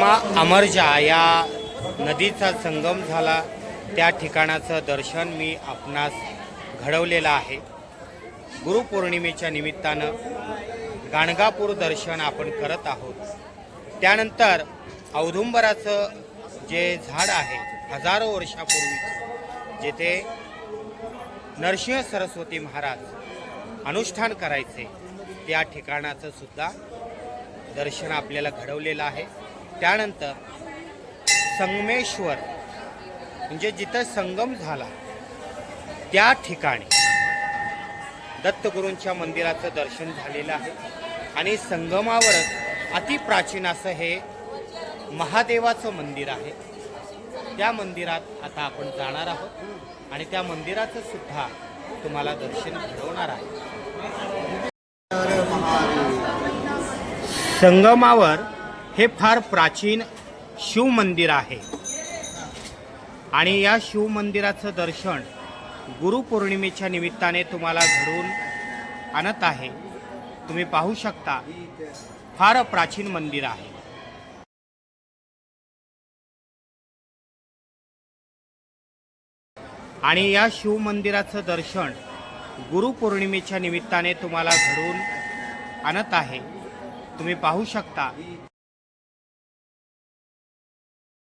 मा अमरजा या नदीचा संगम झाला. त्या ठिकाणाचं दर्शन मी आपणास घडवलेलं आहे. गुरुपौर्णिमेच्या निमित्तानं गाणगापूर दर्शन आपण करत आहोत. त्यानंतर औदुंबराचं जे झाड आहे हजारो वर्षापूर्वीचं जेथे नरसिंह सरस्वती महाराज अनुष्ठान करायचे त्या ठिकाणाचं सुद्धा दर्शन आपल्याला घडवलेलं आहे. त्यानंतर संगमेश्वर म्हणजे जिथं संगम झाला त्या ठिकाणी दत्तगुरूंच्या मंदिराचं दर्शन झालेलं आहे. आणि संगमावरच अतिप्राचीन असं हे महादेवाचं मंदिर आहे. त्या मंदिरात आता आपण जाणार आहोत आणि त्या मंदिराचं सुद्धा तुम्हाला दर्शन घडवणार आहे. संगमावर हे फार प्राचीन शिव मंदिर आहे. आणि या शिव मंदिराचं दर्शन गुरुपौर्णिमेच्या निमित्ताने तुम्हाला घडून आणत आहे. तुम्ही पाहू शकता फार प्राचीन मंदिर आहे. आणि या शिव मंदिराचं दर्शन गुरुपौर्णिमेच्या निमित्ताने तुम्हाला घडून आणत आहे. तुम्ही पाहू शकता